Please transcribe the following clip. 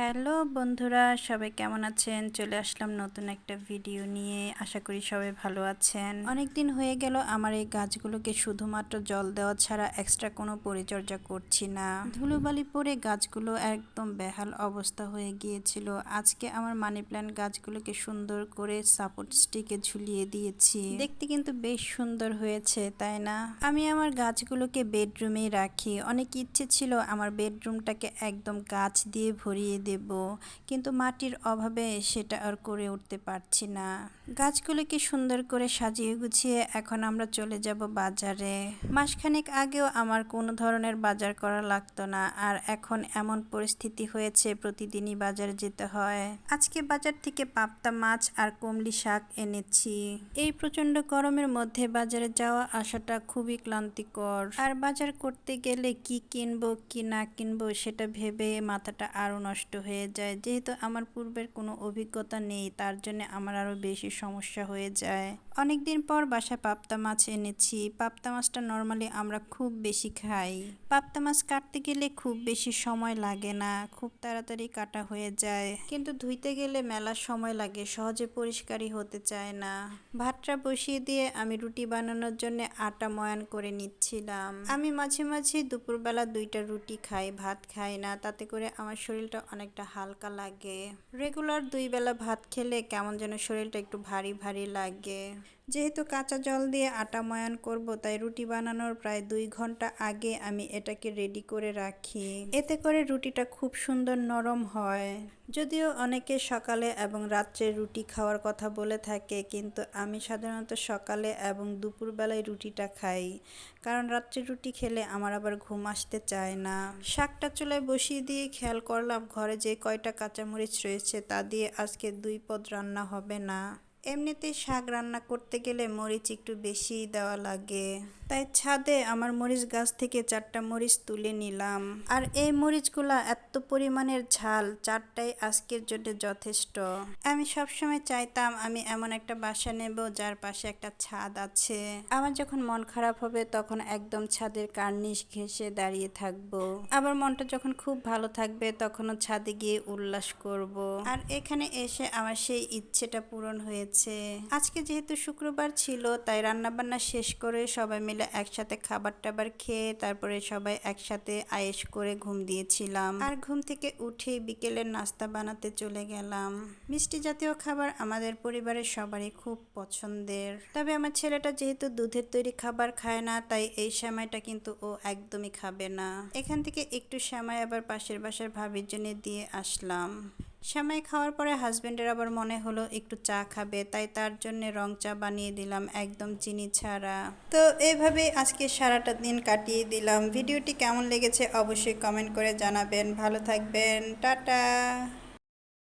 Hello বন্ধুরা, সবাই কেমন আছেন? চলে আসলাম নতুন একটা ভিডিও নিয়ে। আশা করি সবাই ভালো আছেন। অনেক দিন হয়ে গেল, আমার এই গাছগুলোকে শুধুমাত্র জল দেওয়া ছাড়া এক্সট্রা কোনো পরিচর্যা করছি না। ধুলোবালি পরে গাছগুলো একদম বেহাল অবস্থা হয়ে গিয়েছিল। আজকে আমার মানি প্ল্যান্ট গাছগুলোকে সুন্দর করে সাপোর্ট স্টিকে ঝুলিয়ে দিয়েছি। দেখতে কিন্তু বেশ সুন্দর হয়েছে, তাই না? আমি আমার গাছগুলোকে বেডরুমেই রাখি। অনেক ইচ্ছে ছিল আমার বেডরুমটাকে একদম গাছ দিয়ে ভরিয়ে দেব, কিন্তু মাটির অভাবে সেটা আর করে উঠতে পারছি না। গাছগুলোকে সুন্দর করে সাজিয়ে গুছিয়ে এখন আমরা চলে যাব বাজারে। মাসখানেক আগেও আমার কোনো ধরনের বাজার করা লাগতো না, আর এখন এমন পরিস্থিতি হয়েছে প্রতিদিনই বাজারে যেতে হয়। আজকে বাজার থেকে পাপ্তা মাছ আর কমলি শাক এনেছি। এই প্রচণ্ড গরমের মধ্যে বাজারে যাওয়া আসাটা খুবই ক্লান্তিকর। আর বাজার করতে গেলে কি কিনবো, কি না কিনবো, সেটা ভেবে মাথাটা আরও নষ্ট হয়ে যায়। যেহেতু আমার পূর্বের কোনো অভিজ্ঞতা নেই, তার জন্য আমার আরও বেশি সমস্যা হয়ে যায়। অনেকদিন পর বাসায় পাপ্তা মাছ এনেছি। পাপ্তা মাছটা নর্মালি আমরা খুব বেশি খাই। পাপ্তা মাছ কাটতে গেলে খুব বেশি সময় লাগে না, খুব তাড়াতাড়ি কাটা হয়ে যায়। কিন্তু ধুইতে গেলে মেলার সময় লাগে, সহজে পরিষ্কারই হতে চায় না। ভাতটা বসিয়ে দিয়ে আমি রুটি বানানোর জন্য আটা ময়ান করে নিচ্ছিলাম। আমি মাঝে মাঝে দুপুরবেলা দুইটা রুটি খাই, ভাত খাই না, তাতে করে আমার শরীরটা অনেকটা হালকা লাগে। রেগুলার দুই বেলা ভাত খেলে কেমন যেন শরীরটা একটু ভারী ভারী লাগে। যেহেতু কাঁচা জল দিয়ে আটা ময়ান করব, তাই রুটি বানানোর প্রায় দুই ঘণ্টা আগে আমি এটাকে রেডি করে রাখি। এতে করে রুটিটা খুব সুন্দর নরম হয়। যদিও অনেকে সকালে এবং রাত্রে রুটি খাওয়ার কথা বলে থাকে, কিন্তু আমি সাধারণত সকালে এবং দুপুরবেলায় রুটিটা খাই। কারণ রাত্রে রুটি খেলে আমার আবার ঘুম আসতে চায় না। শাকটা চুলায় বসিয়ে দিয়ে খেয়াল করলাম, ঘরে যে কয়টা কাঁচামরিচ রয়েছে তা দিয়ে আজকে দুই পদ রান্না হবে না। এমনিতেই শাক রান্না করতে গেলে মরিচ একটু বেশি দেওয়া লাগে। তাই ছাদে আমার মরিচ গাছ থেকে চারটা মরিচ তুলে নিলাম। আর এই মরিচগুলা এত পরিমাণের ঝাল, চারটাই আজকের জন্য যথেষ্ট। আমি সবসময় চাইতাম আমি এমন একটা বাসা নেব যার পাশে একটা ছাদ আছে। আমার যখন মন খারাপ হবে তখন একদম ছাদের কার্নিশ ঘেসে দাঁড়িয়ে থাকব। আবার মনটা যখন খুব ভালো থাকবে তখনও ছাদে গিয়ে উল্লাস করব। আর এখানে এসে আমার সেই ইচ্ছেটা পূরণ হয়েছে আজকে যেহেতু শুক্রবার ছিল, তাই রান্না বান্না শেষ করে সবাই মিলে একসাথে খাবার টাবার খেয়ে, তারপরে সবাই একসাথে আয়েস করে ঘুম দিয়েছিলাম। আর ঘুম থেকে উঠে বিকেলের নাস্তা বানাতে চলে গেলাম। মিষ্টি জাতীয় খাবার আমাদের পরিবারের সবারই খুব পছন্দের। তবে আমার ছেলেটা যেহেতু দুধের তৈরি খাবার খায় না, তাই এই সময়টা কিন্তু ও একদমই খাবে না। এখান থেকে একটু সময় আবার পাশের বাসার ভাবির জন্য দিয়ে আসলাম। সেমাই খাওয়ার পরে হাজব্যান্ডের আবার মনে হলো একটু চা খাবে, তাই তার জন্য রং চা বানিয়ে দিলাম একদম চিনি ছাড়া। তো এইভাবে আজকে সারাটা দিন কাটিয়ে দিলাম। ভিডিওটি কেমন লেগেছে অবশ্যই কমেন্ট করে জানাবেন। ভালো থাকবেন। টাটা।